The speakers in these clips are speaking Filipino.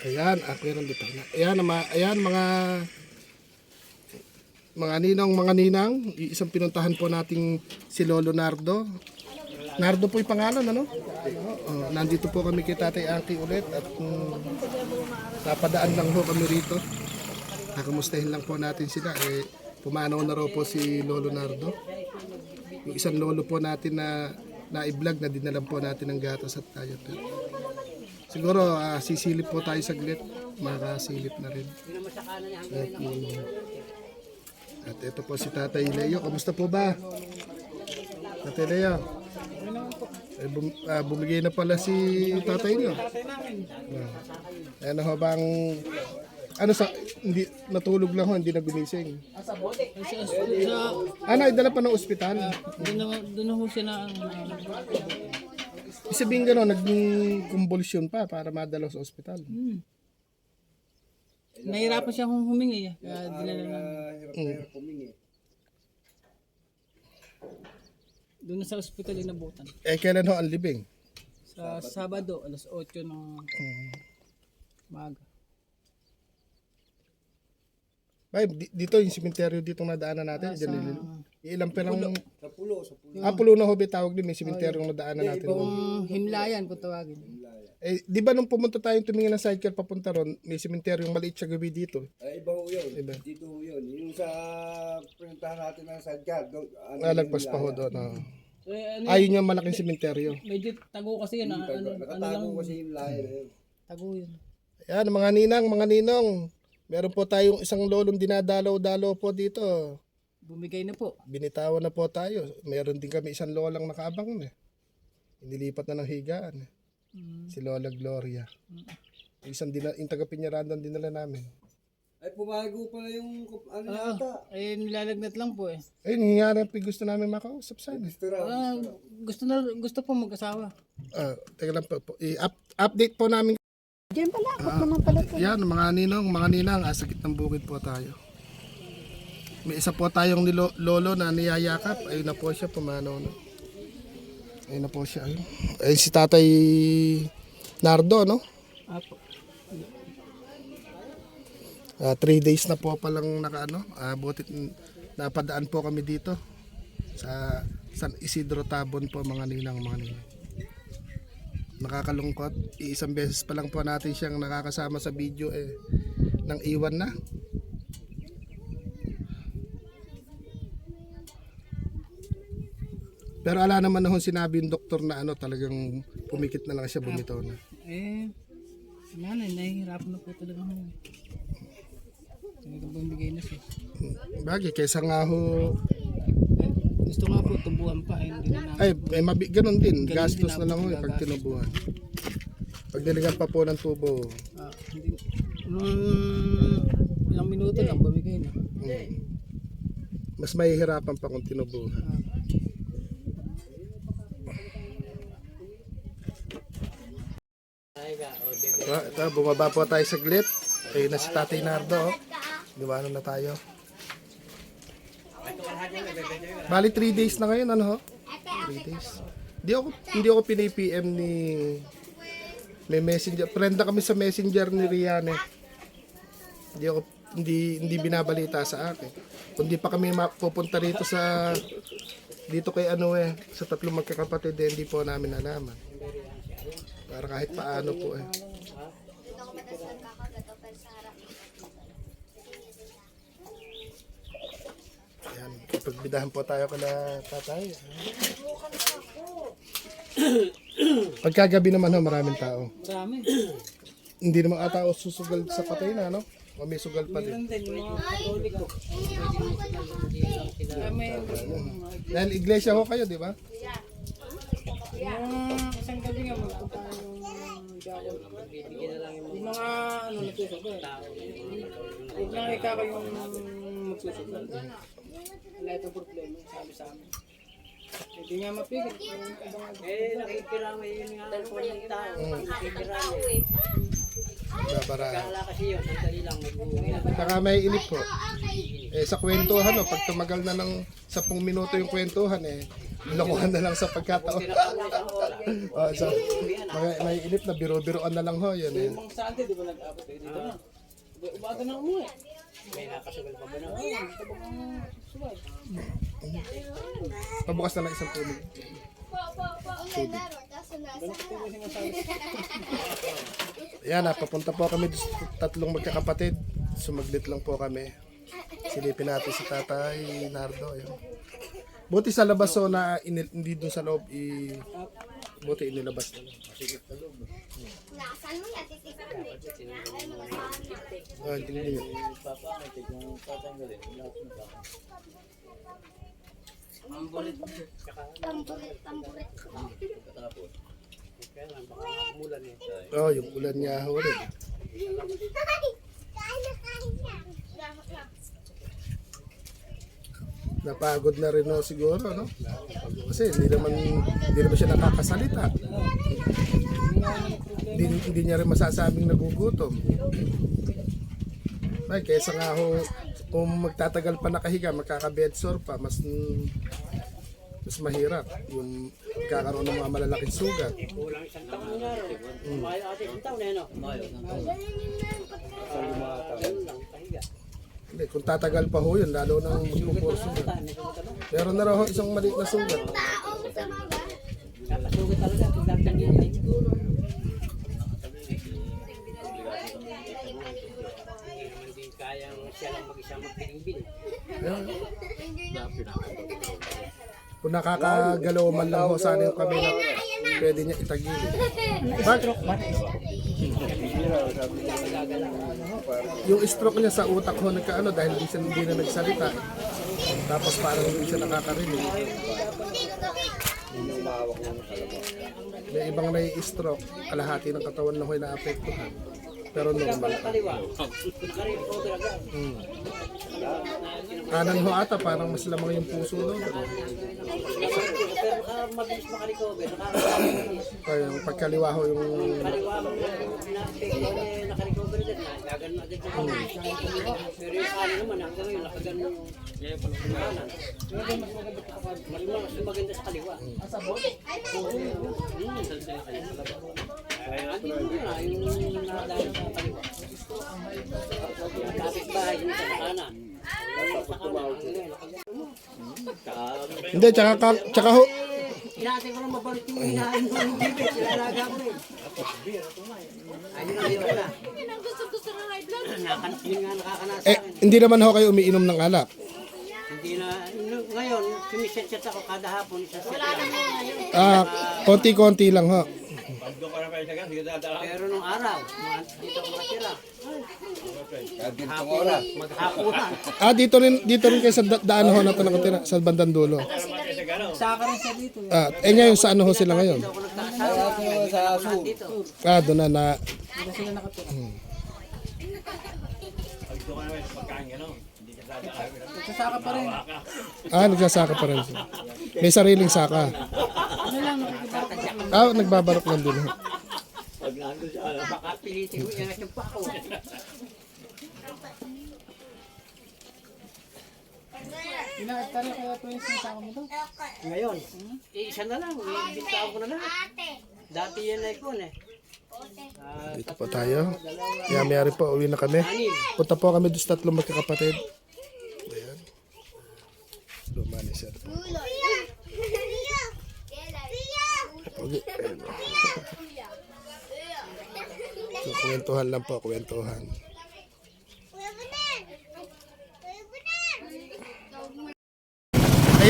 Ayan, ako yung dito na. Ayan, mga, ayan mga mga ninong, mga ninang, isang pinuntahan po nating si Lolo Nardo. Nardo po yung pangalan, ano? Oh, nandito po kami kay Tatay Angki ulit at um, napadaan lang po kami rito. Nakamustahin lang po natin sila. Eh, pumanaw na raw po si Lolo Nardo. Yung isang lolo po natin na na-vlog na dinalan po natin ng gatas at tayo. Siguro ah, sisilip po tayo saglit. Makasilip na rin. At, mm, at ito po si Tatay Leo. Kamusta po ba? Tatay Leo. Eh, bum, ah, bumigay na pala si tatay niyo. Ah. Ano ho bang ano sa hindi natulog lang ho, hindi na gumising. Sa, Ano, idala pa ng ospital. doon na, doon ho siya na, sabihin gano'n, naging convulsion pa para madala sa ospital. hmm. Nahirapan siya kung humingi. eh. Kaya dinala na. Mm. Doon na sa ospital inabutan. Eh, kailan ho ang libing? Sa Sabado, alas 8 ng Mm. maga. Ay, di- dito yung simenteryo dito nadaanan natin. Diyan nilil- ilang pa lang... Sa pulo, sa pulo. Ah, pulo na hobi tawag din. May simenteryo nadaanan natin. Kung himlayan kung tawagin. Eh, di ba nung pumunta tayong tumingin ng sidecar papunta ron, may simenteryo yung maliit siya gabi dito. Ay, iba ho yun. Iba. Dito ho yun. Yung sa pinuntahan natin ng Sadgar. doon, Ano, Nalagpas pa ho doon. Oh. So, eh, ano, Ayun yung malaking simenteryo. medyo tago kasi yun. ah, Ano, ano lang, Nakatago kasi yung layo na yun. tago yun. Ayan, mga ninang, mga ninong. Meron po tayong isang lolong dinadalaw-dalaw po dito. Bumigay na po. Binitawan na po tayo. Meron din kami isang lolang nakaabang na. Inilipat na ng higaan. Mm. Si Lola Gloria. Yung Isang dina, yung taga Piñarandan dinala namin. Ay, pumago pala yung ano Ah, yata. eh, nilalagnat lang po eh. Ayun, nangyari ang gusto namin makausap sana. Gusto raw. Ah, gusto na gusto po mag-asawa. Ah, teka lang po. po. I-up, update po namin. Diyan pala, ako naman pala po. Yan, mga ninong, mga ninang, ah, sakit ng bukid po tayo. May isa po tayong nilo, lolo na niyayakap. Ayun na po siya, pumanaw na. Ayun na po siya. Ayun, ayun si tatay Nardo, no? Apo. Ah, three days na po palang naka ano, ah, butit napadaan po kami dito sa San Isidro Tabon po mga ninang mga ninang. Nakakalungkot, iisang beses pa lang po natin siyang nakakasama sa video eh nang iwan na. Pero ala naman na sinabi yung doktor na ano talagang pumikit na lang siya bumitaw na. Eh, nanay, nahihirapan na po talaga ako. Talagang bumigay na siya. Bagay, kaysa nga ho Eh, gusto nga po tubuhan pa, eh, hindi na. Ay, eh, mabi, ganun din. Ganun Gastos din na lang ho eh, pag gagastos. tinubuhan. Pag niligan pa po ng tubo. Ah, hindi, nung ilang minuto lang, bumigay na. mm, Mas mahihirapan pa kung tinubuhan. Ah, So, ito, bumaba po tayo saglit. Ayun na si Tatay Nardo. oh. Liwanan na tayo. Bali 3 days na ngayon, ano ho? 3 days. Hindi ako, hindi ako pinay-PM ni may messenger. Friend na kami sa messenger ni Rian eh. Hindi ako hindi hindi binabalita sa akin. Kundi pa kami mapupunta rito sa dito kay ano eh sa tatlong magkakapatid eh, hindi po namin alaman. Para kahit paano po eh. Ayan, pagbidahan po tayo kala tatay. Pagkagabi naman ho, maraming tao. Marami. Hindi naman ata o susugal sa patay na, no? O may sugal pa din. Dahil iglesia ho kayo, di ba? Yung isang gabi nga, magpunta yung. Yung mga ano nagsusugal. Huwag lang ikaw yung magsusugal. Wala itong problema, sabi sa amin. Hindi nga mapigil. Eh, nakikirama yun nga. Dalawang yung tao. Nakikirama. Babara. Wala kasi yun, sandali lang mag-uwi. Saka may inip po. Eh, sa kwentuhan, no, pag tumagal na ng 10 minuto yung kwentuhan, eh, lokohan na lang sa pagkataon. Ah, so, mga, may inip na biro-biroan na lang ho. Yan, yan. Yung sa ante, di ba nag-abot kayo dito na? Umaga na umuwi. May nakasugal pa ba na? Pabukas na lang isang tubig. Yan, ah, papunta po kami tatlong magkakapatid. Sumaglit lang po kami. Silipin natin si Tatay Nardo. Ayun. Buti sa labas so na inil- hindi dun sa loob i buti inilabas na lang. Nasaan mo yan? Titipan mo. Saan. Ah, hindi niyo. Ambulit. Tsaka Tamburit, tamburit. kaya lang, baka mulan eh. Oh, yung ulan niya ho rin. Kain na kain na. Napagod na rin no, siguro, no? Kasi hindi naman, hindi naman siya nakakasalita. Hindi, hindi niya rin masasabing nagugutom. Ay, kaysa nga ho, kung magtatagal pa nakahiga, magkaka-bed sore pa, mas mas mahirap yung kakaroon ng mga malalaking sugat. Kulang Hindi, kung tatagal pa ho yun, lalo nang magpupurso na. Meron na raw ho isang maliit na sugat. Kung nakakagalaw man lang ho sana yung kami na pwede niya itagilid. Bakit? Yung stroke niya sa utak ho nagkaano dahil hindi siya hindi na nagsalita. Tapos parang hindi siya nakakarinig. May ibang nai-stroke, kalahati ng katawan na ho'y naapektuhan. Pero normal. Nakarecover agad. Kanan ho ata, parang mas lamang yung puso baka mabilis makarecover. Kaya yung pagkaliwa ho yung Kaliwa mo nakarecover Pero yung kanan naman, hanggang ngayon, nakagano yung kanan. Mas mas maganda sa kaliwa. Ay, ano yun na, yung nadaan sa kaliwa. Yung kapit bahay yung sa kanan. Sa Hindi, tsaka, ka- tsaka ho, Inaatay ko lang mabalik yung hinahain ko ng bibig. Sinalaga ko rin. Ayun na yun na. Nakan- Yun nga nakakanasa eh, akin. hindi naman ho kayo umiinom ng alak. Hindi na, ngayon, sumiset-set ako kada hapon, isa set. Ah, konti-konti lang ho. Pero nung araw, mga dito ako matira. Ganitong oras. Maghapunan. Ah, dito rin dito rin kayo sa da- daan ho na ito nakatira, sa bandang dulo. Saka rin siya dito. Ah, eh ngayon sa ano ho sila ngayon? Sa aso. Dito. Ah, doon na na Nagsasaka pa rin. ah, nagsasaka pa rin siya. May sariling saka. Ah, nagbabarok lang din ho. Baka pilitin mo yan yung pako. Inaatari kaya ito yung sinasama mo to? Ngayon, eh, isa na lang. Ibintawan ko na lang. Dati yan na ikon eh. Ah, Dito po tayo. Kaya mayari po, uwi na kami. Punta po kami doon sa tatlong magkakapatid. Ayan. Lumani siya. Okay. Ayan. So, kwentuhan lang po, kwentuhan.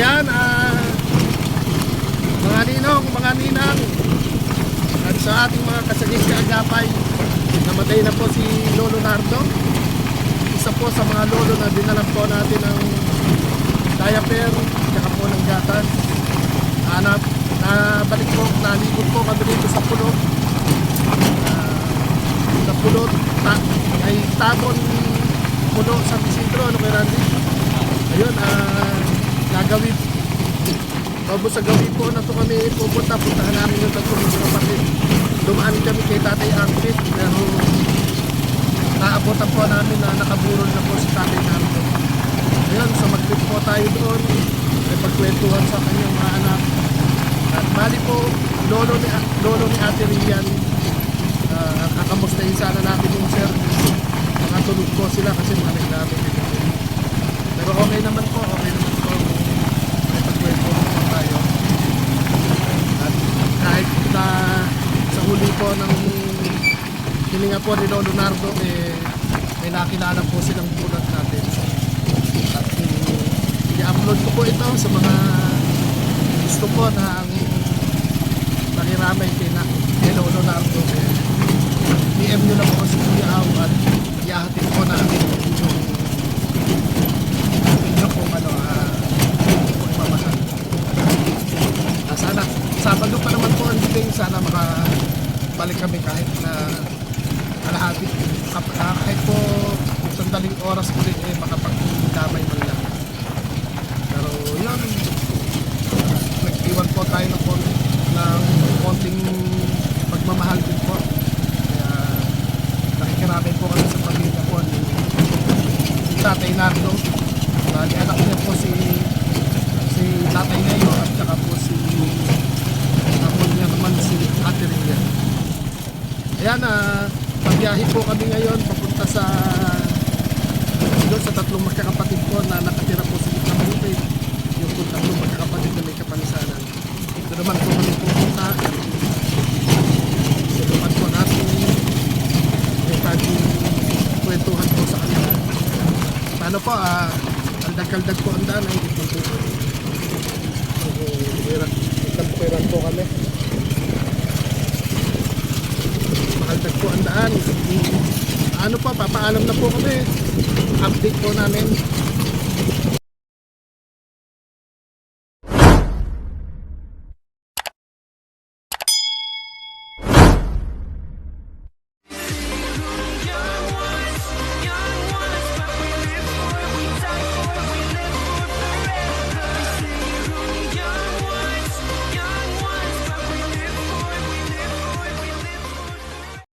Ayan, ah, mga ninong, mga ninang, at sa ating mga kasagis kaagapay, namatay na po si Lolo Nardo. Isa po sa mga lolo na dinalan po natin ng diaper, tsaka po ng gatas. Hanap, nabalik po, nalikot po kami sa pulo. Ah, sa pulo, ta, ay tabon pulo sa Isidro, ano kay Randy? Ayun, ah, gagawin Tapos sa gawi po na to kami pupunta, puntahan namin yung tatlong mga kapatid. Dumaan kami kay Tatay Angkit, pero naabotan po namin na nakaburol na po si Tatay Nardo. Ayun, so mag-trip po tayo doon, may pagkwentuhan sa kanyang mga anak. At bali po, lolo ni, lolo ni Ate Rian. Uh, kakamustahin sana natin yung sir. Nakatulog po sila kasi maling namin. Pero okay naman po, okay naman po. May pagkwento naman tayo. At kahit na sa huli po ng hininga po ni Lolo Nardo, eh, may nakilala po silang bulat natin. At um, i-upload ko po ito sa mga gusto po na ang nakiramay kay, na, kay Lolo Nardo. Eh, PM nyo lang po si Kuya Aw at iahatid po namin yung video kung ano, ah, kung mamahal. Ah, sana, Sabado pa naman po ang dating, sana makabalik kami kahit na kalahati. Ah, kahit po sandaling oras ulit eh, makapagdamay man lang. Pero yun, nag-iwan po tayo ng, kon- ng konting pagmamahal din po. Kaya nakikiramay po kami sa pamilya po ni Tatay Nardo. Bali anak po si si Tatay Neo at saka po si ako niya naman si Ate Rhea. Ayan na pagbiyahe po kami ngayon papunta sa doon sa tatlong magkakapatid po na nakatira po sa Gitnang Bukid. Yung po tatlong magkakapatid na may kapanisanan. Ito naman po kami pupunta. Sa lupan po natin may taging kwentuhan po sa kanila. Paano po, ah, kaldag-kaldag po ang daan ay Gitnang Bukid. Nagtampukiran po kami. Makaldag po ang daan. Ano pa, papaalam na po kami. Update po namin